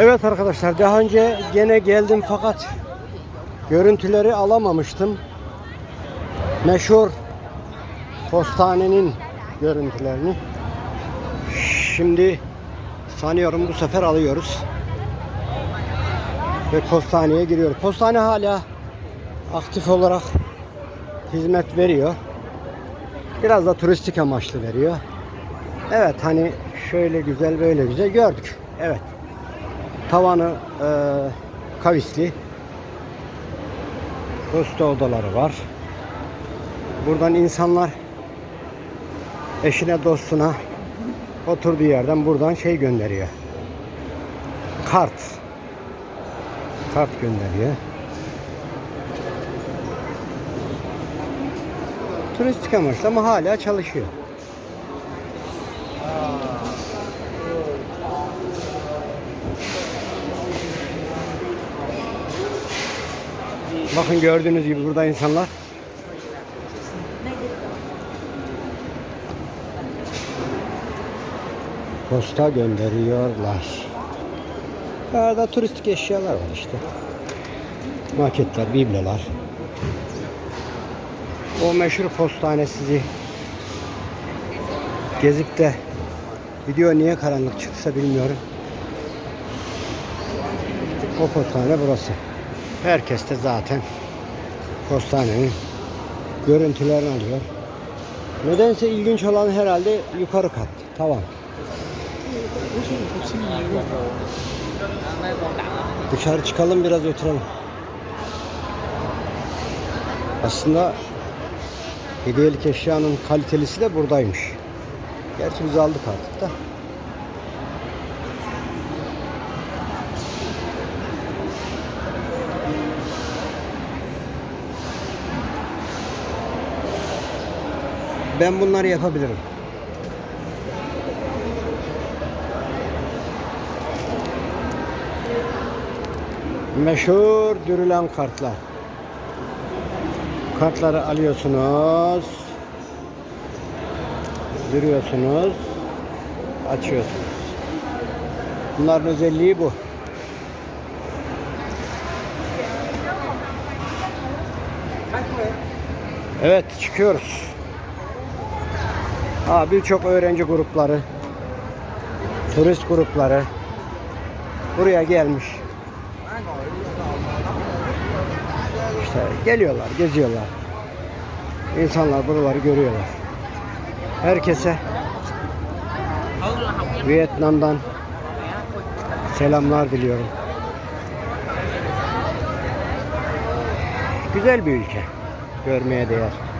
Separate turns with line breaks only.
Evet arkadaşlar daha önce gene geldim fakat görüntüleri alamamıştım. Meşhur postanenin görüntülerini. Şimdi sanıyorum bu sefer alıyoruz. Ve postaneye giriyoruz. Postane hala aktif olarak hizmet veriyor. Biraz da turistik amaçlı veriyor. Evet hani şöyle güzel böyle güzel gördük. Evet. Tavanı e, kavisli. Posta odaları var. Buradan insanlar eşine dostuna oturduğu yerden buradan şey gönderiyor. Kart. Kart gönderiyor. Turistik amaçlı ama hala çalışıyor. Bakın gördüğünüz gibi burada insanlar posta gönderiyorlar. Arada turistik eşyalar var işte. Maketler, biblolar. O meşhur postane sizi gezip de video niye karanlık çıksa bilmiyorum. O postane burası. Herkes de zaten postanenin görüntülerini alıyor. Nedense ilginç olan herhalde yukarı kat. Tamam. Dışarı çıkalım biraz oturalım. Aslında hediyelik eşyanın kalitelisi de buradaymış. Gerçi biz aldık artık da. Ben bunları yapabilirim. Meşhur dürülen kartlar. Kartları alıyorsunuz. Dürüyorsunuz. Açıyorsunuz. Bunların özelliği bu. Evet çıkıyoruz. Birçok öğrenci grupları, turist grupları buraya gelmiş. İşte geliyorlar, geziyorlar. İnsanlar buraları görüyorlar. Herkese Vietnam'dan selamlar diliyorum. Güzel bir ülke. Görmeye değer.